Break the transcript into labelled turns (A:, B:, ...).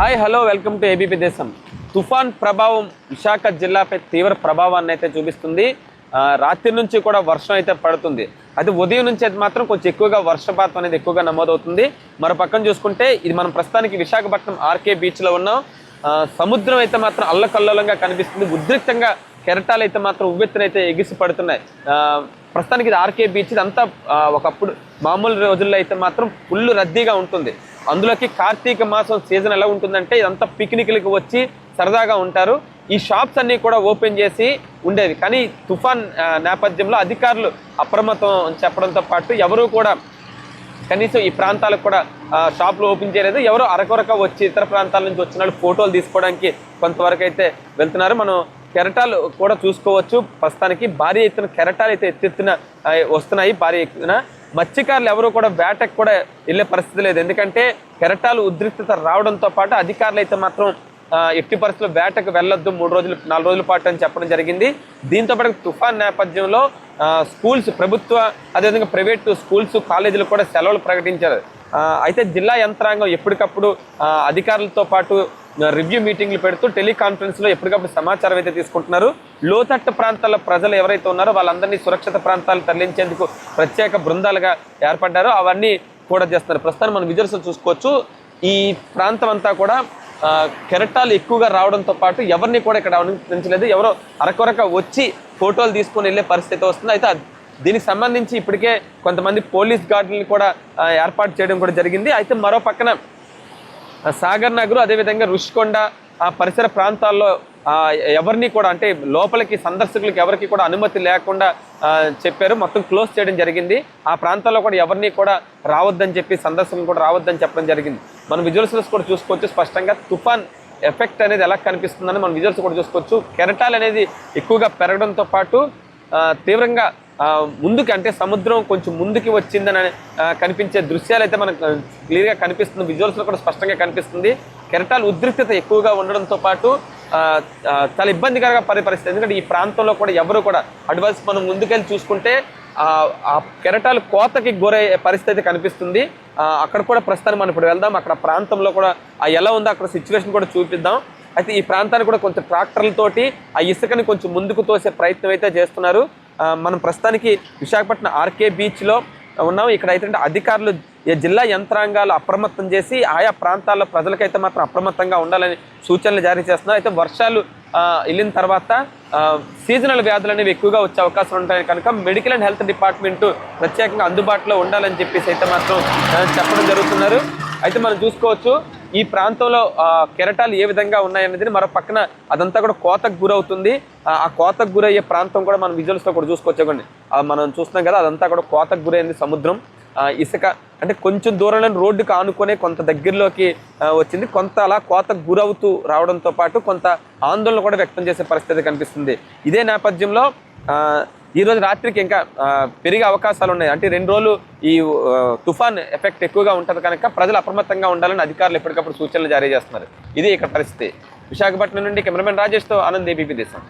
A: Hi hello welcome to ABP Desam. తుఫాన్ ప్రభావం విశాఖ జిల్లాపై తీవ్ర ప్రభావాన్ని అయితే చూపిస్తుంది. రాత్రి నుంచి కూడా వర్షం అయితే పడుతుంది. అది ఉదయం నుంచి అయితే మాత్రం కొంచెం ఎక్కువగా వర్షపాతం అనేది ఎక్కువగా నమోదవుతుంది. మరో పక్కన చూసుకుంటే ఇది మనం ప్రస్తుతానికి విశాఖపట్నం ఆర్కే బీచ్లో ఉన్నాం. సముద్రం అయితే మాత్రం అల్లకల్లోలంగా కనిపిస్తుంది. ఉద్రిక్తంగా కెరటాలు అయితే మాత్రం ఉవ్వెత్తున అయితే ఎగిసి పడుతున్నాయి. ప్రస్తుతానికి ఇది ఆర్కే బీచ్. ఇదంతా ఒకప్పుడు మామూలు రోజుల్లో అయితే మాత్రం ఫుల్ రద్దీగా ఉంటుంది. అందులోకి కార్తీక మాసం సీజన్ ఎలా ఉంటుందంటే ఇదంతా పిక్నిక్లకు వచ్చి సరదాగా ఉంటారు. ఈ షాప్స్ అన్నీ కూడా ఓపెన్ చేసి ఉండేవి. కానీ తుఫాన్ నేపథ్యంలో అధికారులు అప్రమత్తం చెప్పడంతో పాటు ఎవరు కూడా కనీసం ఈ ప్రాంతాలకు కూడా షాపులు ఓపెన్ చేయలేదు. ఎవరో అరకొరక వచ్చి ఇతర ప్రాంతాల నుంచి వచ్చిన వాళ్ళు ఫోటోలు తీసుకోవడానికి కొంతవరకు అయితే వెళ్తున్నారు. మనం కెరటాలు కూడా చూసుకోవచ్చు. ప్రస్తుతానికి భారీ ఎత్తున కెరటాలు అయితే ఎత్తెత్తున వస్తున్నాయి. భారీ ఎత్తున మత్స్యకారులు ఎవరు కూడా వేటకు కూడా వెళ్ళే పరిస్థితి లేదు. ఎందుకంటే కెరటాలు ఉద్రిక్తత రావడంతో పాటు అధికారులు అయితే మాత్రం ఎట్టి పరిస్థితుల్లో వేటకు వెళ్ళొద్దు మూడు రోజులు నాలుగు రోజుల పాటు అని చెప్పడం జరిగింది. దీంతో పాటు తుఫాన్ నేపథ్యంలో స్కూల్స్ ప్రభుత్వ అదేవిధంగా ప్రైవేట్ స్కూల్స్ కాలేజీలు కూడా సెలవులు ప్రకటించారు. అయితే జిల్లా యంత్రాంగం ఎప్పటికప్పుడు అధికారులతో పాటు రివ్యూ మీటింగ్లు పెడుతూ టెలికాన్ఫరెన్స్లో ఎప్పటికప్పుడు సమాచారం అయితే తీసుకుంటున్నారు. లోతట్టు ప్రాంతాల ప్రజలు ఎవరైతే ఉన్నారో వాళ్ళందరినీ సురక్షిత ప్రాంతాలు తరలించేందుకు ప్రత్యేక బృందాలుగా ఏర్పడ్డారు అవన్నీ కూడా చేస్తున్నారు. ప్రస్తుతం మనం విజువల్స్ చూసుకోవచ్చు. ఈ ప్రాంతం అంతా కూడా కెరటాలు ఎక్కువగా రావడంతో పాటు ఎవరిని కూడా ఇక్కడ అనుమతించలేదు ఎవరో అరకొరక వచ్చి ఫోటోలు తీసుకొని వెళ్ళే పరిస్థితి వస్తుంది. అయితే దీనికి సంబంధించి ఇప్పటికే కొంతమంది పోలీస్ గార్డులను కూడా ఏర్పాటు చేయడం కూడా జరిగింది. అయితే మరో పక్కన సాగర్ నగర్ అదేవిధంగా రుషికొండ ఆ పరిసర ప్రాంతాల్లో ఎవరిని కూడా అంటే లోపలికి సందర్శకులకు ఎవరికి కూడా అనుమతి లేకుండా చెప్పారు. మొత్తం క్లోజ్ చేయడం జరిగింది. ఆ ప్రాంతాల్లో కూడా ఎవరిని కూడా రావద్దని చెప్పి సందర్శకులు కూడా రావద్దని చెప్పడం జరిగింది. మనం విజువల్స్ కూడా చూసుకోవచ్చు. స్పష్టంగా తుఫాన్ ఎఫెక్ట్ అనేది ఎలా కనిపిస్తుందని మనం విజువల్స్ కూడా చూసుకోవచ్చు. కెరటాలు అనేది ఎక్కువగా పెరగడంతో పాటు తీవ్రంగా ముందుకు ముందుకి అంటే సముద్రం కొంచెం ముందుకి వచ్చిందని కనిపించే దృశ్యాలు అయితే మనకు క్లియర్గా కనిపిస్తుంది. విజువల్స్లో కూడా స్పష్టంగా కనిపిస్తుంది. కెరటాలు ఉద్రిక్తత ఎక్కువగా ఉండడంతో పాటు చాలా ఇబ్బందికరంగా పడే పరిస్థితి. ఎందుకంటే ఈ ప్రాంతంలో కూడా ఎవరు కూడా అడ్వాన్స్ మనం ముందుకెళ్ళి చూసుకుంటే ఆ కెరటాలు కోతకి గురయ్యే పరిస్థితి కనిపిస్తుంది. అక్కడ కూడా ప్రస్తుతానికి మనం ఇప్పుడు వెళ్దాం. అక్కడ ప్రాంతంలో కూడా ఎలా ఉందో అక్కడ సిచ్యువేషన్ కూడా చూపిద్దాం. అయితే ఈ ప్రాంతానికి కూడా కొంచెం ట్రాక్టర్లతోటి ఆ ఇసుకని కొంచెం ముందుకు తోసే ప్రయత్నం అయితే చేస్తున్నారు. మనం ప్రస్తుతానికి విశాఖపట్నం ఆర్కే బీచ్లో ఉన్నాం. ఇక్కడ అయితే అధికారులు జిల్లా యంత్రాంగాలు అప్రమత్తం చేసి ఆయా ప్రాంతాల్లో ప్రజలకైతే మాత్రం అప్రమత్తంగా ఉండాలని సూచనలు జారీ చేస్తున్నారు. అయితే వర్షాలు వెళ్ళిన తర్వాత సీజనల్ వ్యాధులు అనేవి ఎక్కువగా వచ్చే అవకాశం ఉంటాయి కనుక మెడికల్ అండ్ హెల్త్ డిపార్ట్మెంట్ ప్రత్యేకంగా అందుబాటులో ఉండాలని చెప్పేసి అయితే మాత్రం చెప్పడం జరుగుతున్నారు. అయితే మనం చూసుకోవచ్చు ఈ ప్రాంతంలో కెరటాలు ఏ విధంగా ఉన్నాయనేది మరో పక్కన అదంతా కూడా కోతకు గురవుతుంది. ఆ ఆ కోతకు గురయ్యే ప్రాంతం కూడా మనం విజువల్స్తో కూడా చూసుకోవచ్చు. మనం చూస్తున్నాం కదా అదంతా కూడా కోతకు గురైంది సముద్రం. ఇసుక అంటే కొంచెం దూరంలో రోడ్డుకు ఆనుకునే కొంత దగ్గరలోకి వచ్చింది. కొంత అలా కోతకు గురవుతూ రావడంతో పాటు కొంత ఆందోళన కూడా వ్యక్తం చేసే పరిస్థితి కనిపిస్తుంది. ఇదే నేపథ్యంలో ఈ రోజు రాత్రికి ఇంకా పెరిగే అవకాశాలు ఉన్నాయి. అంటే రెండు రోజులు ఈ తుఫాన్ ఎఫెక్ట్ ఎక్కువగా ఉంటుంది కనుక ప్రజలు అప్రమత్తంగా ఉండాలని అధికారులు ఎప్పటికప్పుడు సూచనలు జారీ చేస్తున్నారు. ఇది ఇక్కడ పరిస్థితి. విశాఖపట్నం నుండి కెమెరామెన్ రాజేష్తో ఆనంద్ ఏబీపీ దేశం.